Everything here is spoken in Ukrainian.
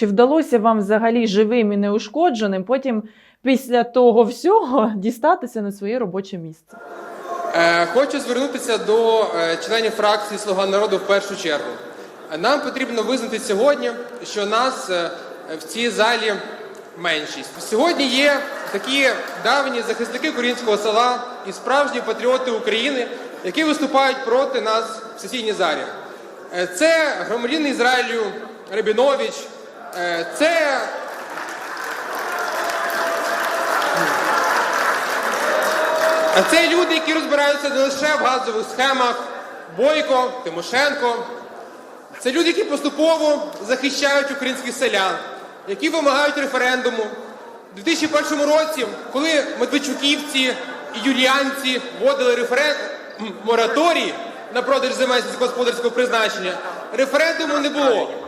Чи вдалося вам взагалі живим і неушкодженим потім після того всього дістатися на своє робоче місце? Е, Хочу звернутися до е, членів фракції Слуга народу в першу чергу. Нам потрібно визнати сьогодні, що нас е, в цій залі меншість. Сьогодні є такі давні захисники українського села і справжні патріоти України, які виступають проти нас в сесійній залі. Е, Це громадянин Ізраїлю Рабінович, е, це А це люди, які розбираються не лише в газових схемах Бойко, Тимошенко. Це люди, які поступово захищають українських селян, які вимагають референдуму. У 2001 році, коли Медведчуківці і юліанці вводили референдум мораторій на продаж земель сільськогосподарського призначення, референдуму не було.